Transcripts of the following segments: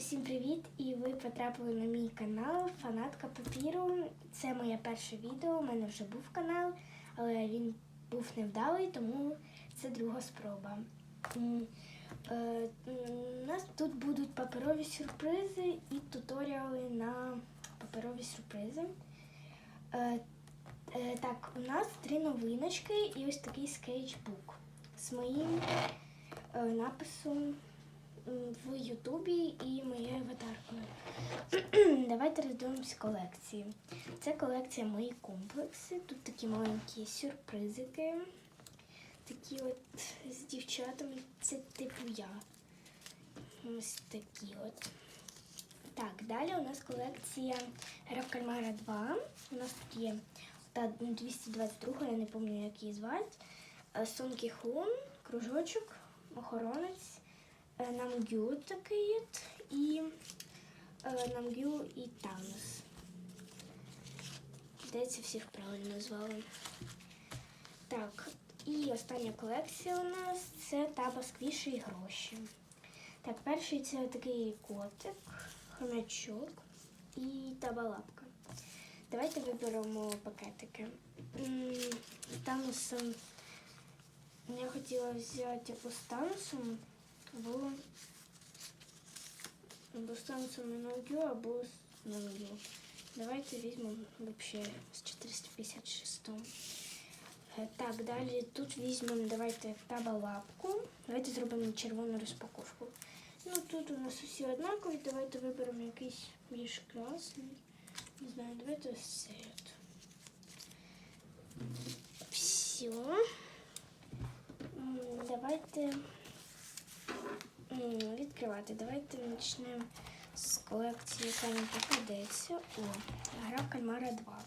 Всім привіт! І ви потрапили на мій канал Фанатка папіру. Це моє перше відео. У мене вже був канал, але він був невдалий, тому це друга спроба. М, е, У нас тут будуть паперові сюрпризи і туторіали на паперові сюрпризи. Е, е, Так, у нас три новиночки і ось такий скетчбук з моїм написом в Ютубі і моєю аватаркою. Давайте роздивимось колекції. Це колекція мої комплекси. Тут такі маленькі сюрпризики. Такі от з дівчатами. Це типу я. Ось такі от. Так, далі у нас колекція Гра Кальмара 2. У нас тут є та 222, я не пам'ятаю, як її звати. Е, Сонкі Хун, кружочок, охоронець, Намгю такий і е, Намгю і Танос. Здається, всіх правильно назвали. Так, і остання колекція у нас це таба сквіші і гроші. Так, перший це такий котик, хомячок і табалапка. Давайте виберемо пакетики. М, З Таносом я хотіла взяти або з Таносом, або, або з Таносом і Нонгю, або з Нонгю. Давайте візьмемо взагалі з 456. Е, Так, далі тут візьмемо, давайте табалапку. Давайте зробимо червону розпаковку. Ну тут у нас усі однакові, давайте виберемо якийсь більш красний. Не знаю, давайте ось цей от. Все. Давайте м, відкривати. Давайте почнемо з колекції, яка нам попадеться. О, гра кальмара 2.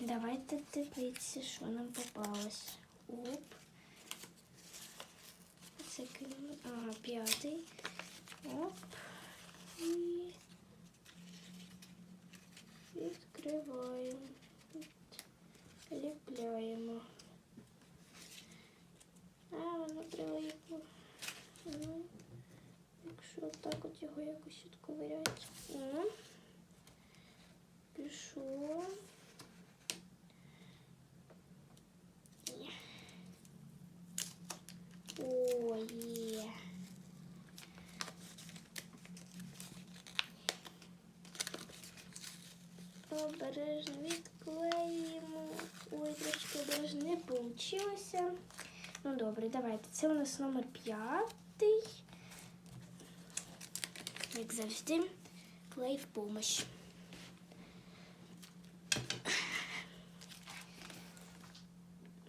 Давайте дивитися, що нам попалось. Оп. Це. Ага, п'ятий. Оп. І відкриваємо. Ліпляємо. А, воно прилипло. Ну, якщо так от його якось відковиряти. О, пішло. О, є. Обережно відклеїмо. Ой, трошки обережно не вийшло. Ну добре, давайте. Це у нас номер п'ятий. Як завжди, клей в помощь.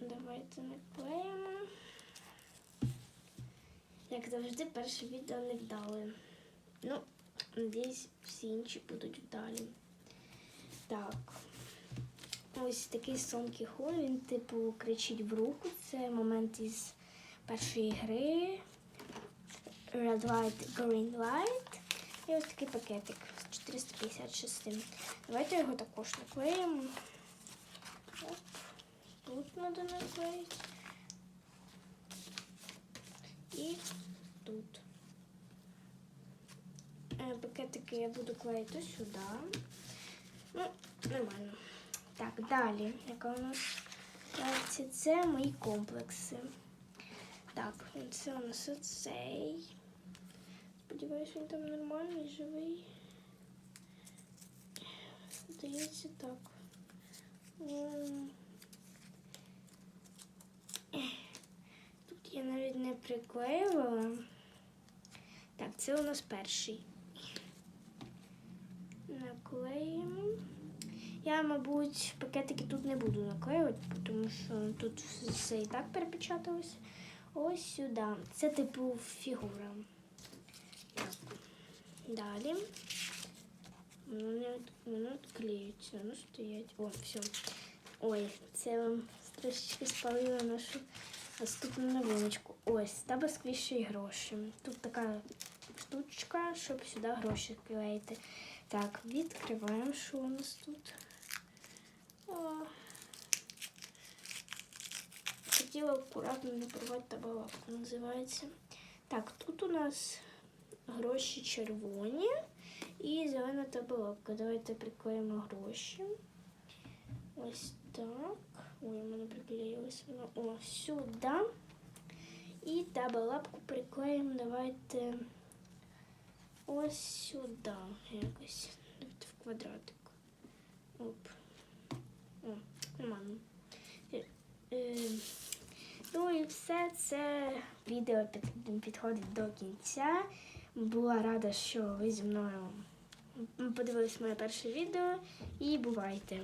Давайте наклеїмо. Як завжди, перше відео не вдали. Ну, надіюсь, всі інші будуть вдалі. Так. Ось такий Сонкі Хун, він типу кричить в руку. Це момент із першої гри. Red Light, Green Light. І ось такий пакетик з 456. Давайте його також наклеїмо. Оп. Тут треба наклеїти. І тут. Е, Пакетики я буду клеїти сюди. Ну, нормально. Так, далі, яка у нас? Це мої комплекси. Так, це у нас оцей. Сподіваюсь, він там нормальний, живий. Здається, так. Тут я навіть не приклеювала. Так, це у нас перший. Наклеїмо. Я, мабуть, пакетики тут не буду наклеювати, тому що тут все і так перепечаталось. Ось сюди. Це типу фігура. Далі. Воно відклеюється, воно стоять. О, все. Ой, це вам трошечки спалила нашу наступну новиночку. Ось, та сквіші гроші. Тут така штучка, щоб сюди гроші клеїти. Так, відкриваємо, що у нас тут. О. Хотіла акуратно не порвати табалапку, називається. Так, тут у нас гроші червоні і зелена табелопка. Давайте приклеїмо гроші. Ось так. Ой, у мене приклеїлося. воно. О, сюди. І табелапку приклеїмо. Давайте ось сюди. Якось. Давайте в квадратик. Оп. О, нормально. Е, е, Ну і все це відео підходить до кінця. Була рада, що ви зі мною подивились моє перше відео і бувайте!